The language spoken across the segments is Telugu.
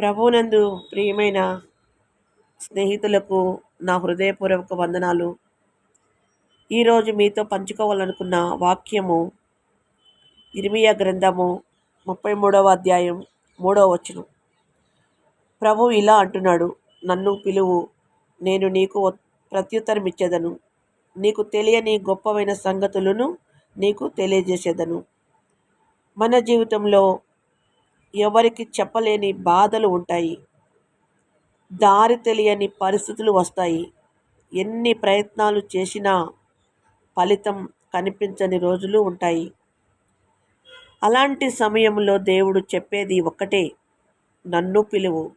ప్రభునందు ప్రియమైన స్నేహితులకు నా హృదయపూర్వక వందనాలు. ఈరోజు మీతో పంచుకోవాలనుకున్న వాక్యము ఇర్మియా గ్రంథము ముప్పై మూడవ అధ్యాయం మూడవ వచనం. ప్రభు ఇలా అంటున్నాడు నన్ను పిలువు నేను నీకు ప్రత్యుత్తరం ఇచ్చేదను నీకు తెలియని గొప్పవైన సంగతులను నీకు తెలియజేసేదను. మన జీవితంలో ఎవరికి చెప్పలేని బాధలు ఉంటాయి. దారి తెలియని పరిస్థితులు వస్తాయి. ఎన్ని ప్రయత్నాలు చేసినా ఫలితం కనిపించని రోజులు ఉంటాయి. అలాంటి సమయంలో దేవుడు చెప్పేది ఒక్కటే నన్ను పిలువు.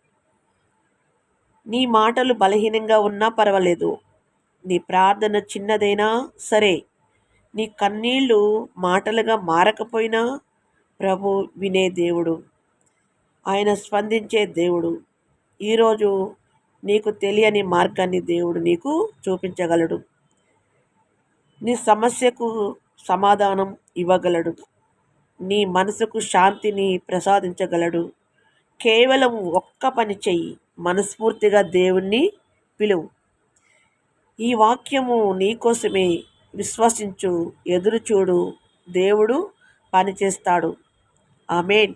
నీ మాటలు బలహీనంగా ఉన్నా పర్వాలేదు. నీ ప్రార్థన చిన్నదైనా సరే నీ కన్నీళ్ళు మాటలుగా మారకపోయినా ప్రభు వినే దేవుడు. ఆయన స్పందించే దేవుడు. ఈరోజు నీకు తెలియని మార్గాన్ని దేవుడు నీకు చూపించగలడు. నీ సమస్యకు సమాధానం ఇవ్వగలడు. నీ మనసుకు శాంతిని ప్రసాదించగలడు. కేవలం ఒక్క పని చెయ్యి. మనస్ఫూర్తిగా దేవుణ్ణి పిలువు. ఈ వాక్యము నీకోసమే విశ్వసించు ఎదురుచూడు దేవుడు పనిచేస్తాడు. ఆమెన్.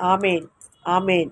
ఆమెన్. ఆమెన్